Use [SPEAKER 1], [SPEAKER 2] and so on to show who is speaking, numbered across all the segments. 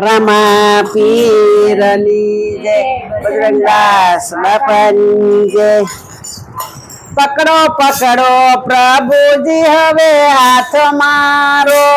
[SPEAKER 1] રામા પીરની જય. બજરંગદાસ બાપાની જય. પકડો પકડો પ્રભુજી હવે હાથ મારો.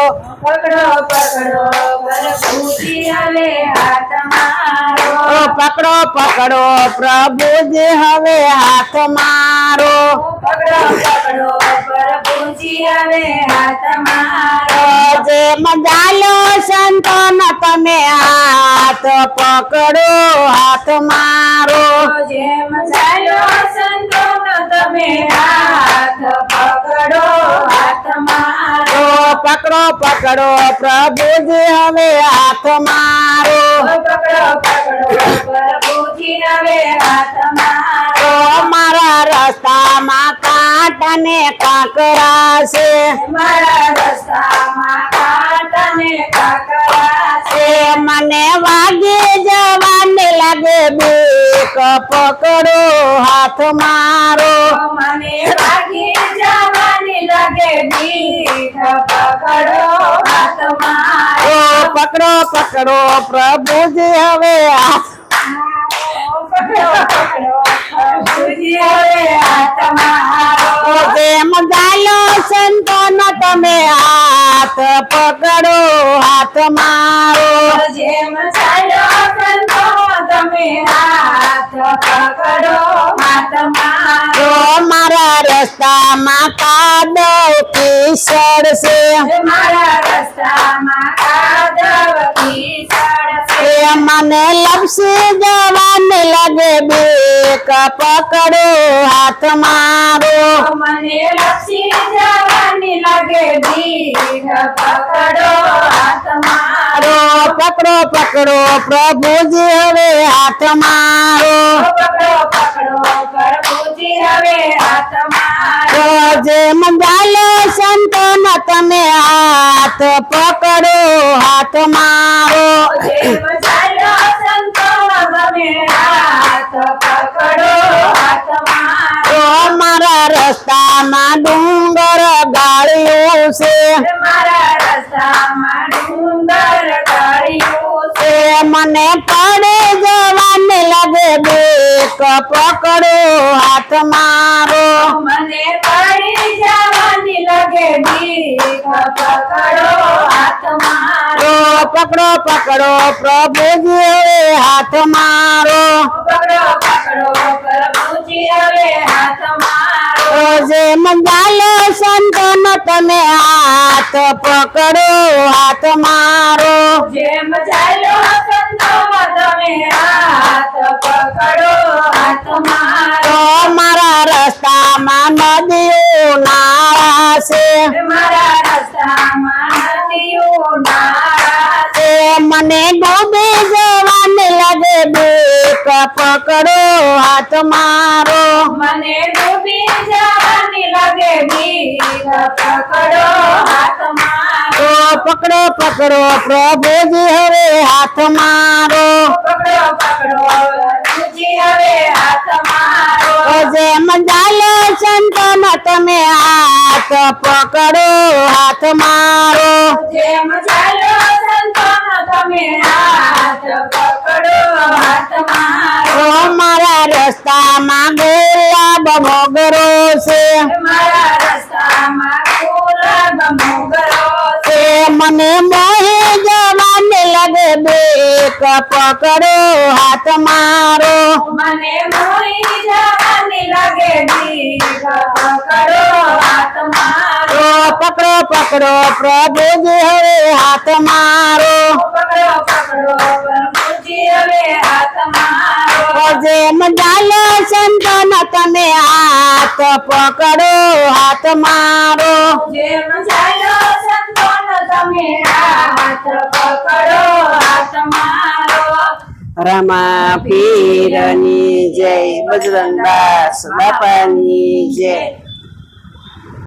[SPEAKER 2] પકડો પકડો પ્રભુજી હવે હાથ મારો.
[SPEAKER 1] પકડો પકડો પ્રભુજી હવે હાથ મારો.
[SPEAKER 2] પકડો પકડો પ્રભુજી હવે હાથ મારો.
[SPEAKER 1] જે મજાલો સંતોન તમે હાથ પકડો હાથ મારો.
[SPEAKER 2] જે મજાલો સંતો સંતોનો તમે હાથ પકડો હાથ મારો.
[SPEAKER 1] પકડો પકડો પ્રભુજી હવે હાથ મારો.
[SPEAKER 2] પકડો પકડો પ્રભુજી હવે હાથ મારો.
[SPEAKER 1] મારા રસ્તામાં કાંટા ને કાંકરા છે
[SPEAKER 2] મારા રસ્તામાં કાંટાને કાકરા છે
[SPEAKER 1] એ મને વાગે જવાને લાગે બીક પકડો હાથ મારો.
[SPEAKER 2] મને વાગે જવાની લાગે બીક પકડો હાથ મારો.
[SPEAKER 1] પકડો પકડો પ્રભુજી હવે આ
[SPEAKER 2] પકડો પકડો પ્રભુજી હવે આ મારો.
[SPEAKER 1] જેમ સંતો નો તમે હાથ પકડો હાથ મારો.
[SPEAKER 2] જેમ ચાલ્યો સંતો તમે હાથ પકડો હાથ મારો.
[SPEAKER 1] મારા રસ્તામાં કાદવ કિશોર છે
[SPEAKER 2] મારા રસ્તામાં કાદવ છે
[SPEAKER 1] એ મને લપસી જવાને લાગે બે પકડો હાથમાં
[SPEAKER 2] મને લપસી જવાની લાગે બીક પકડો હાથ મારો.
[SPEAKER 1] પકડો પકડો પ્રભુજી હવે હાથ મારો.
[SPEAKER 2] પકડો પકડો પ્રભુજી હવે હાથ મારો.
[SPEAKER 1] જે જેમ ગાલો સંતોન તમે હાથ પકડો હાથ મારો છે.
[SPEAKER 2] મારા રસ્તામાં ડુંગર ઢળ્યું છે.
[SPEAKER 1] એ મને પડે જવાને લાગે બેક પકડો હાથ મારો.
[SPEAKER 2] મને પડે જવાની લાગે બીક પકડો હાથ મારો.
[SPEAKER 1] પકડો પકડો પ્રભુજી હવે હાથ મારો.
[SPEAKER 2] પકડો પકડો પ્રભુજી હવે હાથ મારો.
[SPEAKER 1] જે જેમ ગાલો સંતોન તમે હાથ પકડો હાથ મારો.
[SPEAKER 2] જેમ ચાલ્યો સંતો તમે હાથ પકડો હાથ મારો.
[SPEAKER 1] મારા રસ્તામાં નદીઓ નાળા છે.
[SPEAKER 2] મારા રસ્તામાં નદીઓ નાળા છે.
[SPEAKER 1] એ મને ડૂબી જવાને લાગે બે પકડો હાથ મારો.
[SPEAKER 2] મને ડૂબી લાગે બીક પકડો હાથ મારો
[SPEAKER 1] તો પકડો પકડો પ્રભુજી હવે હાથ મારો
[SPEAKER 2] પકડો પકડો તુજી હવે હાથ મારો
[SPEAKER 1] તો જેમ જાલો સંતન તમે હાથ પકડો હાથ મારો
[SPEAKER 2] જેમ ચાલો સંતોનો તમે હાથ પકડો હાથ મારો
[SPEAKER 1] તો મારા રસ્તામાં ગુલાબ મોગરો છે.
[SPEAKER 2] મારા રસ્તામાં ગુલાબ મોગરો છે.
[SPEAKER 1] મને મોહી જવાને લાગે બે પકડો હાથ મારો.
[SPEAKER 2] મને મોહી જવાને લાગે પકડો હાથ મારો.
[SPEAKER 1] પકડો પકડો પ્રભુજી હવે હાથ મારો હાથ પકડો હાથ મારો.
[SPEAKER 2] જેમ ચાલો સંતોનો તમે હાથ પકડો હાથ મારો.
[SPEAKER 1] રમા પીરની જય બજરંગ દાસ બાપાની જય.